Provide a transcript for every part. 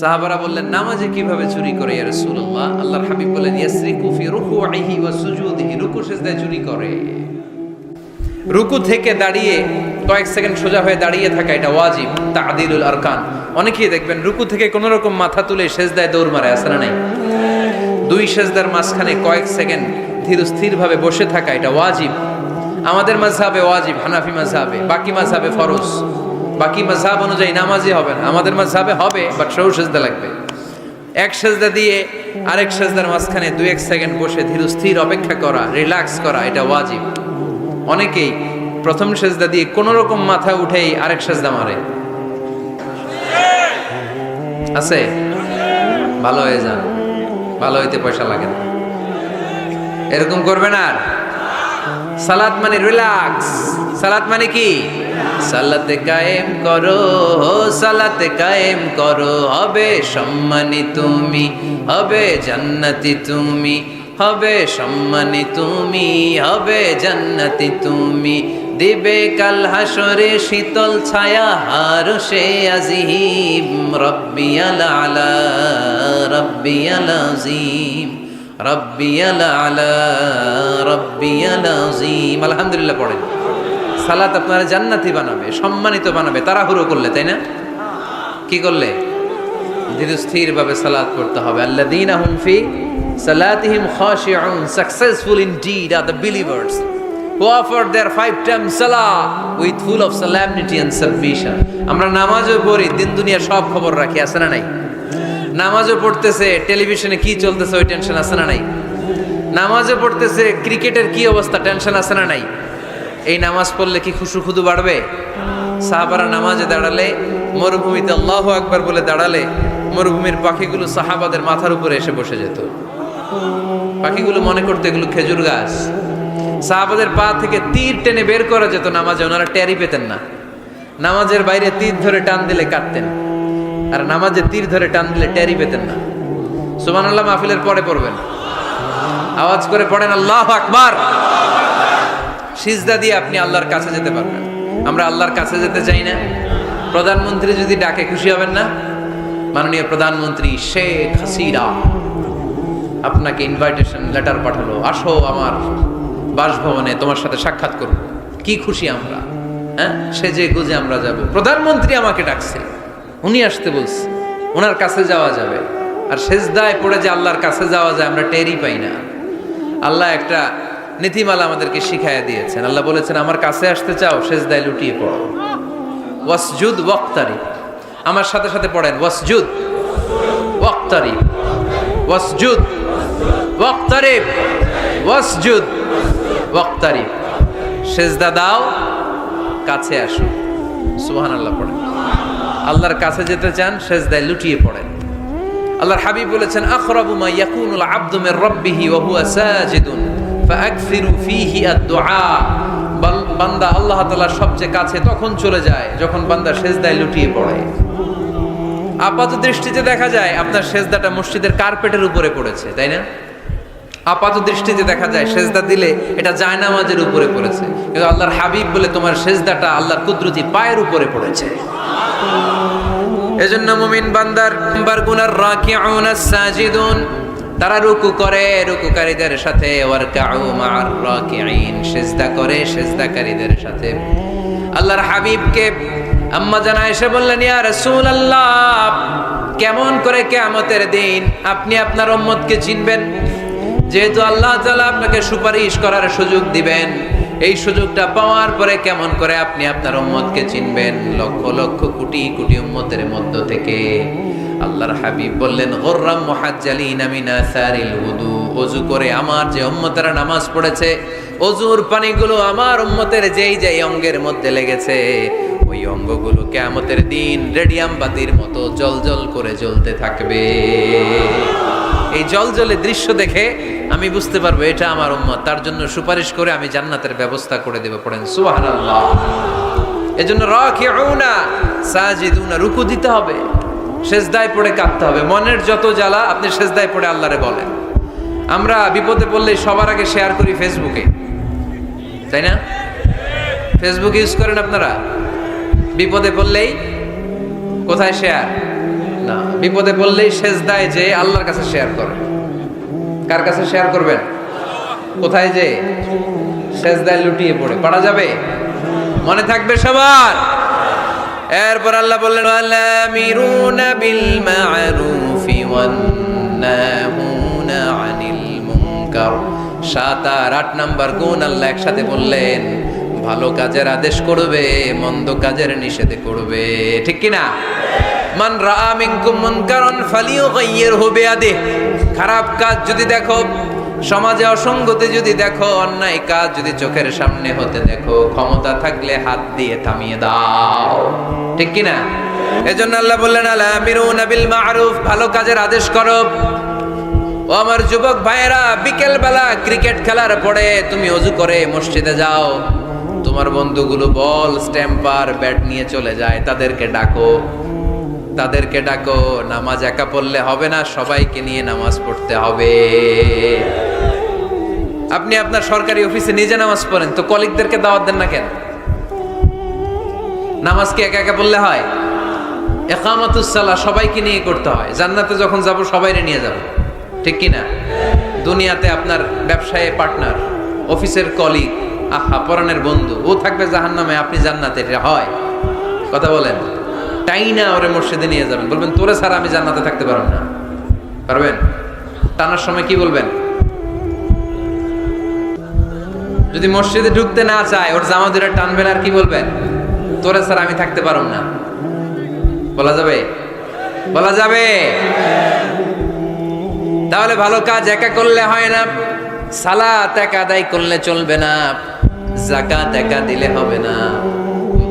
সাহাবারা বললেন, নামাজে কীভাবে চুরি করে ইয়া রাসূলুল্লাহ? আল্লাহর হাবিব বলেন ইয়াসরিকু ফি রুকুইহি ওয়া সুজুদিহি, রুকু সিজদায় চুরি করে। রুকু থেকে দাঁড়িয়ে, কয়েক সেকেন্ড সোজা হয়ে দাঁড়িয়ে থাকা এটা ওয়াজিব, তাদিলুল আরকান। অনেকেই দেখবেন, রুকু থেকে কোনো রকম মাথা তুলে সেজদায় দৌড় মারে আসে না নাই? দুই সেজদার মাঝখানে কয়েক সেকেন্ড ধীর স্থিরভাবে বসে থাকা এটা ওয়াজিব। আমাদের মাঝহাবে ওয়াজিব, হানাফি মাঝহাবে, বাকি মাঝহাবে ফরজ। বাকি মাঝহাব অনুযায়ী নামাজই হবে না। আমাদের মাঝহাবে হবে বাট সৌ সেজদা লাগবে। এক সেজদা দিয়ে আরেক সেজদার মাঝখানে দুই এক সেকেন্ড বসে ধীর স্থির অপেক্ষা করা, রিল্যাক্স করা, এটা ওয়াজিব। অনেকেই প্রথম সেজদা দিয়ে কোনো রকম মাথা উঠেই আরেক সেজদা মারে। আছে? ভালো হয়ে যান। ভালো হইতে পয়সা লাগে না। এরকম করবেন আর? সালাত মানে রিল্যাক্স সালাত মানে কি? সালাতে কায়েম করো, সালাতে কায়েম করো। হবে সম্মানী তুমি, হবে জান্নাতি তুমি, হবে সম্মানী তুমি, হবে জান্নাতি তুমি। দিবে কাল হাসরে শীতল ছায়া, হার সে আজিম রব্বিয়াল আলা রব্বিয়াল আজিম। আলহামদুলিল্লাহ পড়েন। সালাত আপনার জান্নাতি বানাবে, সম্মানিত বানাবে, তাড়াহুড়ো করলে, তাই না? কি করলে? ধীর স্থির ভাবে সালাত করতে হবে। আল্লাযীনা হুম ফি সালাতিহিম খাশিউন successful indeed are the believers who offer their five times salah with full of solemnity and submission আমরা নামাজও পড়ি, দিন দুনিয়া সব খবর রাখি, আছে না নাই? নামাজও পড়তেছে, টেলিভিশনে কি চলতেছে ওই টেনশন আছে না নাই? নামাজও পড়তেছে, ক্রিকেটের কি অবস্থা টেনশন আছে না নাই? এই নামাজ পড়লে কি খুশু খুদু বাড়বে? সাহাবারা নামাজে দাঁড়ালে, মরুভূমিতে আল্লাহ আকবার বলে দাঁড়ালে, মরুভূমির পাখিগুলো সাহাবাদের মাথার উপরে এসে বসে যেত। পাখিগুলো মনে করতো এগুলো খেজুর গাছ। সাহাবাদের পা থেকে তীর টেনে বের করা যেত নামাজে, ওনারা টেরি পেতেন না। নামাজের বাইরে তীর ধরে টান দিলে কাটতেন। আর নামাজে তীর ধরে টান দিলে টেরি পেতেন না। সুমান আল্লাহ মাহফিলের পরে পড়বেন। আওয়াজ করে পড়েন, আল্লাহ আকবার! সিজদা দিয়ে আপনি আল্লাহর কাছে যেতে পারবেন। আমরা আল্লাহর কাছে যেতে চাই না। প্রধানমন্ত্রী যদি ডাকে, খুশি হবেন না? মাননীয় প্রধানমন্ত্রী শেখ হাসিনা আপনাকে ইনভাইটেশন লেটার পাঠালো। আসো আমার বাসভবনে তোমার সাথে সাক্ষাৎ করব। কি খুশি আমরা হ্যাঁ? সে যে গুজে আমরা যাব। প্রধানমন্ত্রী আমাকে ডাকছে। উনি আসতে বলছে, ওনার কাছে যাওয়া যাবে। আর সেজদায় পড়ে যে আল্লাহর কাছে যাওয়া যায়, আমরা টেরই পাই না। আল্লাহ একটা নীতিমালা আমাদেরকে শিখাইয়া দিয়েছেন। আল্লাহ বলেছেন, আমার কাছে আসতে চাও, সেজদায় লুটিয়ে পড়ো। ওয়াসজুদ ওয়াক্তারি আমার সাথে সাথে পড়েন, ওয়াসজুদ ওয়াক্তারি ওয়াসজুদ ওয়াক্তারিব। ওয়াসজুদ ওয়াক্তারিব। সেজদা দাও, কাছে আসো সুবহান আল্লাহ পড়েন। আল্লাহর কাছে যেতে চান, সেজদায় লুটিয়ে পড়েন। আল্লাহর হাবিব বলেছেন ইয়াকুনুল রাব্বিহি ওয়া হুয়া সাজিদুন, ফাআকসিরু ফীহি আদ-দুআ। বান্দা আল্লাহ সবচেয়ে কাছে তখন চলে যায়, যখন বান্দা সেজদায় লুটিয়ে পড়ে। আপাত দৃষ্টিতে দেখা যায়, আপনার সেজদাটা মসজিদের কার্পেটের উপরে পড়েছে, তাই না? আপাত দৃষ্টিতে দেখা যায়, সেজদা দিলে এটা জায়নামাজের উপরে পড়েছে। কিন্তু আল্লাহর হাবিব বলে, তোমার সেজদাটা আল্লাহর কুদরতি পায়ের উপরে পড়েছে। এজন্য মুমিন বান্দার বার গুনার রাকিউন সাজিদুন, তারা রুকু করে, রুকুকারীদের সাথে, ওয়ারকাউ মা'আর রাকিঈন, সিজদা করে, সিজদাকারীদের সাথে। আল্লাহর হাবিবকে আম্মা জানা এসে বললেন, ইয়া রাসূলুল্লাহ, কেমন করে কিয়ামতের দিন আপনি আপনার উম্মতকে চিনবেন? যেহেতু আল্লাহ তাআলা আপনাকে সুপারিশ করার সুযোগ দিবেন। এই সুযোগটা পাওয়ার পরে কেমন করে আপনি আপনার উম্মতকে চিনবেন? লক্ষ লক্ষ কোটি কোটি উম্মতের মধ্য থেকে আল্লাহর হাবিব বললেন, গোর্রাম মুহাজ্জালিন মিন আসারিল উদু। ওযু করে আমার যে উম্মতেরা নামাজ পড়েছে, অজুর পানিগুলো আমার উম্মতের যেই যেই অঙ্গের মধ্যে লেগেছে, ওই অঙ্গগুলো কিয়ামতের দিন রেডিয়াম বাতির মতো জলজল করে জ্বলতে থাকবে। এই জল জলে দৃশ্য দেখে আমি বুঝতে পারব, এটা আমার উম্মত। তার জন্য সুপারিশ করে আমি জান্নাতের ব্যবস্থা করে দেব, পড়েন। সুবহানাল্লাহ। এজন্য রাকিউনা, সাজিদুনা, রুকু দিতে হবে। সেজদায় পড়ে কাঁদতে হবে। মনের যত জ্বালা, আপনি সেজদায় পড়ে আল্লাহরে বলেন। আমরা বিপদে পড়লে সবার আগে শেয়ার করি ফেসবুকে তাই না? ফেসবুক ইউজ করেন আপনারা? বিপদে পড়লেই কোথায় শেয়ার না, বিপদে পড়লেই শেষ দেয় যে আল্লাহর কাছে শেয়ার করে কার কাছে শেয়ার করবেন? কোথায় যে? শেষ দেয় লুটিয়ে পড়ে। পারা যাবে? মনে থাকবে সবার। এরপর আল্লাহ বললেন আলামিরুনা বিল মা'রুফি ওয়ান নাহুনা আনিল মুনকার। সাত আর আট নাম্বার গুণ আল্লাহ একসাথে বললেন, ভালো কাজের আদেশ করবে, মন্দ কাজের নিষেধ করবে। ঠিক কি না মান রাআ মিনকুম মুনকারান ফালিয়ুগাইয়িরহু খারাপ কাজ যদি দেখো, সমাজে অসঙ্গতি যদি দেখো, অন্যায় কাজ যদি চোখের সামনে হতে দেখো, ক্ষমতা থাকলে হাত দিয়ে থামিয়ে দাও। ঠিক কি না এজন্য আল্লাহ বললেন, আলা আমিরুনা বিল মা'রুফ ভালো কাজের আদেশ করো। ও আমার যুবক ভাইয়েরা বিকেল বেলা ক্রিকেট খেলার পরে তুমি অজু করে মসজিদে যাও। তোমার বন্ধুগুলো বল, স্ট্যাম্পার, ব্যাট নিয়ে চলে যায়, তাদেরকে ডাকো। তাদেরকে ডাকো, নামাজ একা পড়লে হবে না, সবাইকে নিয়ে নামাজ পড়তে হবে। আপনি আপনার সরকারি অফিসে নিজে নামাজ পড়েন, তো কলিগদেরকে দাওয়াত দেন না কেন? নামাজ কি একা একা পড়লে হয়? একামাতুসাল্লাহ সবাইকে নিয়ে করতে হয়। জান্নাতে যখন যাব, সবাইরে নিয়ে যাব। ঠিক কি না দুনিয়াতে আপনার ব্যবসায়, পার্টনার, অফিসের কলিগ, আহা পরাণের বন্ধু, ও থাকবে জাহান্নামে, আপনি জান্নাতে এটা হয়। কথা বলেন। তাই না ওরে মসজিদে নিয়ে যাবেন। বলবেন, তোরে ছাড়া আমি জান্নাতে থাকতে পারব না। পারবেন? টানার সময় কি বলবেন? যদি মসজিদে ঢুকতে না চায়, ওর জামা ধরে টানবেন আর কি বলবেন? তোরে ছাড়া আমি থাকতে পারব না। বলা যাবে? বলা যাবে? তাহলে ভালো কাজ একা করলে হয় না। সালাত একা আদায় করলে চলবে না। জাকাত একা দিলে হবে না।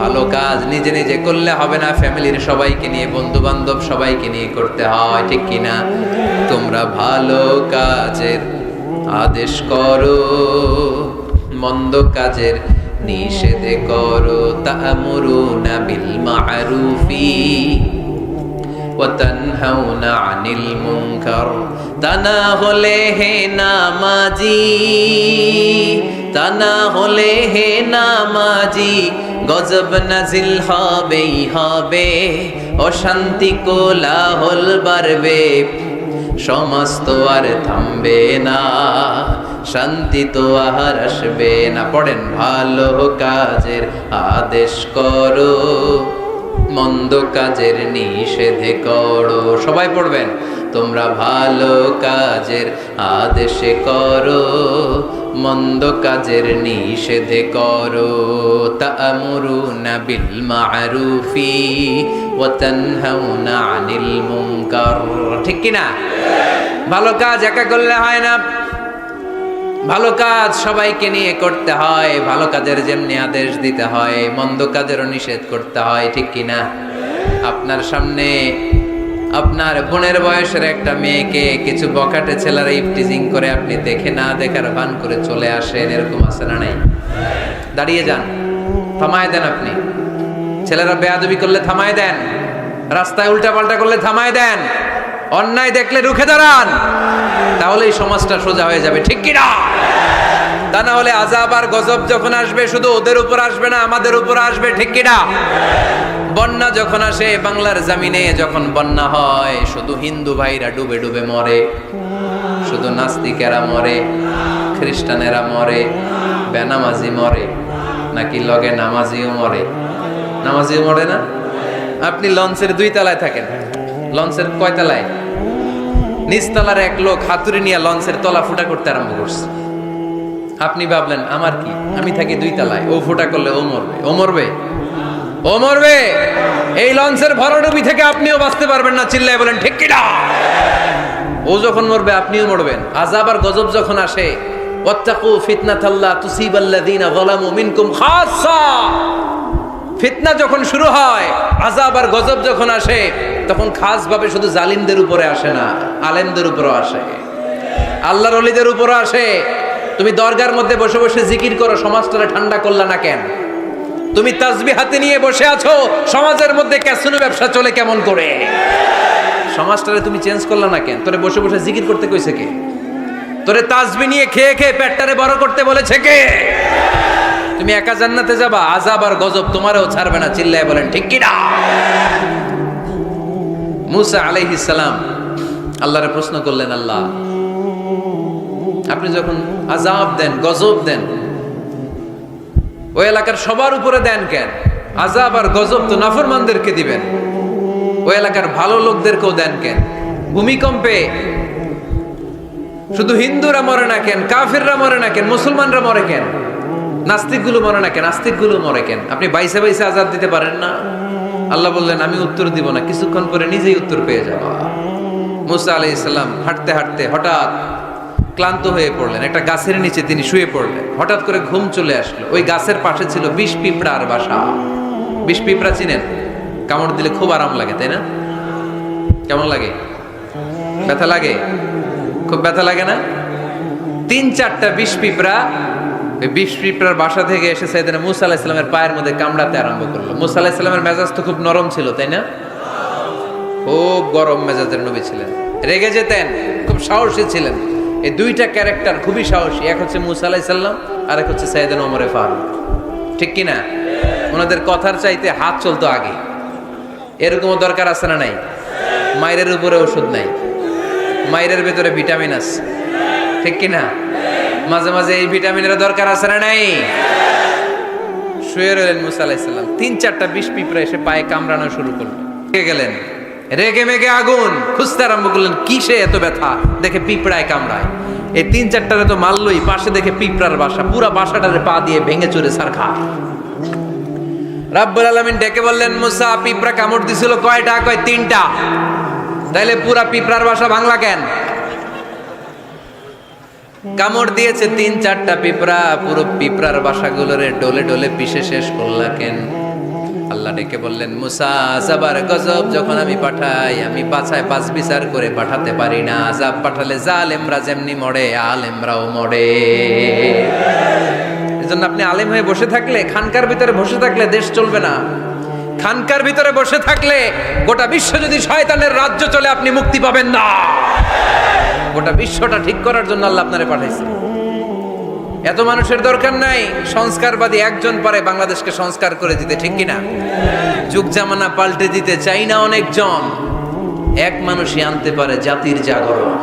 ভালো কাজ নিজে নিজে করলে হবে না, ফ্যামিলির সবাইকে নিয়ে বন্ধু বান্ধব সবাইকে নিয়ে করতে হয়, ঠিক কিনা তোমরা ভালো কাজের আদেশ করো, মন্দ কাজের নিষেধে করো, তা'মুরুনা বিল মা'রুফি ইয়ানহাউনা আনিল মুনকার তা হলে হে নামাজি, তা না হলে হে নামাজি, গজব নাজিল হবেই হবে, অশান্তি কোলা হল বাড়বে সমাজ তো আর থামবে না, শান্তি তো আর আসবে না। পড়েন ভালো কাজের আদেশ করো। মন্দ কাজের নিষেধে করো। সবাই পড়বেন? তোমরা ভালো কাজের আদেশে করো। মন্দ কাজের নিষেধে করো। তা'মুরুনা বিল মা'রুফি ওয়া তানহাউনা আনিল মুনকার। ঠিক কি না ভালো কাজ একা করলে হয় না। ভালো কাজ সবাইকে নিয়ে করতে হয়, ভালো কাজের যেমনি আদেশ দিতে হয়, মন্দ কাজেরও নিষেধ করতে হয়, ঠিক কি না? আপনার সামনে আপনার বোনের বয়সের একটা মেয়েকে কিছু বকাটে ছেলেরা ইফটিজিং করে আপনি দেখে না দেখার ভান করে চলে আসেন, এরকম আছে না নাই? দাঁড়িয়ে যান, থামায় দেন আপনি। ছেলেরা বেয়াদবি করলে থামায় দেন, রাস্তায় উল্টা পাল্টা করলে থামায় দেন, অন্যায় দেখলে রুখে দাঁড়ান। তাহলে এই সমাজটা সোজা হয়ে যাবে, ঠিক কিনা? তা না হলে আজাব আর গজব যখন আসবে, শুধু ওদের উপর আসবে না, আমাদের উপর আসবে, ঠিক কিনা? বন্যা যখন আসে, বাংলার জামিনে যখন বন্যা হয়, শুধু হিন্দু ভাইরা ডুবে ডুবে মরে, শুধু নাস্তিকেরা মরে, খ্রিস্টানেরা মরে, বেনামাজি মরে, নাকি লগে নামাজিও মরে? নামাজিও মরে না? আপনি লঞ্চের দুই তলায় থাকেন। লঞ্চের কয় তলায়? নিচতলার এক লোক হাতুড়ি নিয়ে লঞ্চের তলা ফুটা করতে আরম্ভ করছে। আপনি ভাবলেন, আমার কি? আমি থাকি দুই তলায়। ও ফুটা করলে ও মরবে। ও মরবে? ও মরবে? এই লঞ্চের ভরডুবি থেকে আপনিও বাঁচতে পারবেন না, চিল্লায় বলেন, ঠিক কিনা? ও যখন মরবে, আপনিও মরবেন। আজাব আর গজব যখন আসে, ওয়াত্তাকু ফিতনাতাল্লাহ তুসিবাল্লাযীনা যালামু মিনকুম খাসসা। ফিতনা যখন শুরু হয় আজাব আর গজব যখন আসে তখন খাস ভাবে শুধু জালিমদের উপরে আসে না, আলেমদের উপরও আসে। আল্লাহর অলিদের উপরও আসে। তুমি দরগার মধ্যে বসে বসে জিকির করো, সমাজটারে ঠান্ডা করলা না কেন? তুমি তাজবি হাতে নিয়ে বসে আছো, সমাজের মধ্যে ক্যাসিনো ব্যবসা চলে কেমন করে? সমাজটারে তুমি চেঞ্জ করলা না কেন? তোরে বসে বসে জিকির করতে কইছে কে? তোরে তাজবি নিয়ে খেয়ে খেয়ে পেটটারে বড় করতে বলেছে কে? তুমি একা জান্নাতে যাবা আজাব আর গজব তোমারও ছাড়বে না, চিল্লায় বলেন, ঠিক কি না মুসা আলাইহিস সালাম আল্লাহরে প্রশ্ন করলেন, আল্লাহ, আপনি যখন আজাব দেন, গজব দেন, ওই এলাকার সবার উপরে দেন কেন? আজাব আর গজব তো নাফরমানদেরকে দিবেন। ওই এলাকার ভালো লোকদেরকেও দেন কেন? ভূমিকম্পে শুধু হিন্দুরা মরে না কেন? কাফিররা মরে না কেন? মুসলমানরা মরে কেন? নাস্তিকগুলো মরে না কেন? নাস্তিকগুলো মরে কেন? আপনি বাইসে বাইসে আজাদ দিতে পারেন না? আল্লাহ বললেন, আমি উত্তর দিব না, কিছুক্ষণ পরে নিজেই উত্তর পেয়ে যাবা। মুসা আলাই ইসলাম হাঁটতে হাঁটতে হঠাৎ ক্লান্ত হয়ে পড়লেন। একটা গাছের নিচে তিনি শুয়ে পড়লেন। হঠাৎ করে ঘুম চলে আসলো। ওই গাছের পাশে ছিল বিষ পিঁপড়ার বাসা। বিষ পিঁপড়া চিনেন? কামড় দিলে খুব আরাম লাগে, তাই না? কেমন লাগে? ব্যথা লাগে? খুব ব্যথা লাগে না? তিন চারটা বিষ পিঁপড়া ওই পিঁপড়ার বাসা থেকে এসে সাইদিনা মুসা আলাহ ইসলামের পায়ের মধ্যে কামড়াতে আরম্ভ করল। মুসা আলাহ ইসলামের মেজাজ তো খুব নরম ছিল, তাই না? খুব গরম মেজাজের নবী ছিলেন। রেগে যেতেন, খুব সাহসী ছিলেন। এই দুইটা ক্যারেক্টার খুবই সাহসী, এক হচ্ছে মুসা আলাহ ইসলাম আর এক হচ্ছে সাইদিন ওমরে ফারুক। ঠিক কি না? ওনাদের কথার চাইতে হাত চলতো আগে। এরকমও দরকার আছে না নাই? মায়ের উপরে ওষুধ নাই। মায়ের ভেতরে ভিটামিন আছে। ঠিক কি না? মাঝে মাঝে এই ভিটামিনের দরকার আছে না নাই? শুয়ে রইলেন মুসা আলাইসাল্লাম তিন চারটা বিষ পিঁপড়া এসে পায়ে কামড়ানো শুরু করল। গেলেন। রেগে মেগে আগুন। খুঁজতে আরম্ভ করলেন, কিসে এত ব্যথা? দেখে পিঁপড়ায় কামড়ায়। এই তিন চারটারে তো মারলই, পাশে দেখে পিঁপড়ার বাসা। পুরা বাসাটারে পা দিয়ে ভেঙে চুরে সারখা। রাব্বুল আলামিন ডেকে বললেন, মুসা, পিঁপড়া কামড় দিছিল কয়টা? কয় তিনটা? তাইলে পুরা পিঁপড়ার বাসা বাংলা কেন? কামড় দিয়েছে তিন চারটা পিঁপড়া, পুরো পিঁপড়ার বাসাগুলোরে ডলে ডলে পিষে শেষ করলা কেন? আল্লাহ ডেকে বললেন, মুসা আজাবার গজব যখন আমি পাঠাই, আমি বাছায় পাঁচ বিচার করে পাঠাতে পারি না। আজাব পাঠালে জালেমরা যেমনি মরে, আলেমরাও মরে। এজন্য আপনি আলেম হয়ে বসে থাকলে, খানকার ভিতরে বসে থাকলে দেশ চলবে না। খানকার ভিতরে বসে থাকলে গোটা বিশ্ব যদি শয়তানের রাজ্য চলে, আপনি মুক্তি পাবেন না। গোটা বিশ্বটা ঠিক করার জন্য আল্লাহ আপনারে পাঠাইছে। এত মানুষের দরকার নাই, সংস্কারবাদী একজন পারে বাংলাদেশকে সংস্কার করে দিতে, ঠিক কিনা? যুগ জামানা পাল্টে দিতে চাই না অনেকজন। এক মানুষই আনতে পারে জাতির জাগরণ।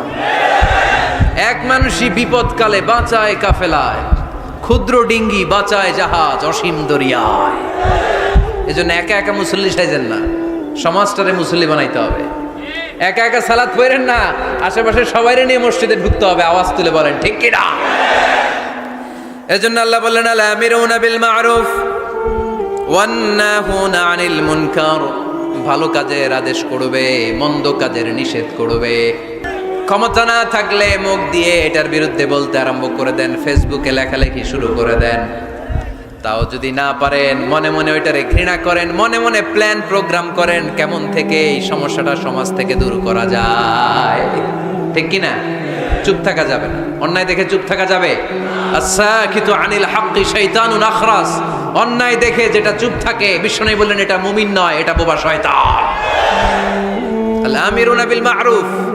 এক মানুষই বিপদকালে বাঁচায় কাফেলায়। ক্ষুদ্র ডিঙ্গি বাঁচায় জাহাজ অসীম দরিয়ায়। এজন্য একা একা মুসল্লি সাইজেন না। সমাজটারে মুসল্লি বানাইতে হবে। একা একা সালাদ পড়েন না, আশেপাশে সবাই নিয়ে মসজিদে ঢুকতে হবে, আওয়াজ তুলে বলেন, ঠিক কিনা এজন্য আল্লাহ বললেন, আল আমিরুনা বিল মারুফ ওয়ান নাহুনা আনিল মুনকার। ভালো কাজের আদেশ করবে, মন্দ কাজের নিষেধ করবে। ক্ষমতা না থাকলে মুখ দিয়ে এটার বিরুদ্ধে বলতে আরম্ভ করে দেন, ফেসবুকে লেখালেখি শুরু করে দেন। তাও যদি না পারেন, মনে মনে ওইটারে ঘৃণা করেন, মনে মনে প্ল্যান প্রোগ্রাম করেন, কেমন থেকে এই সমস্যাটা সমাজ থেকে দূর করা যায়? ঠিক কি না চুপ থাকা যাবে না। অন্যায় দেখে চুপ থাকা যাবে? আচ্ছা কিন্তু আনিল হাক্কি শৈতানুন আখরাস। অন্যায় দেখে যেটা চুপ থাকে বিষ্ণু বললেন, এটা মুমিন নয়, এটা বোবা শয়তান। আল আমিরুনা বিল মারুফ।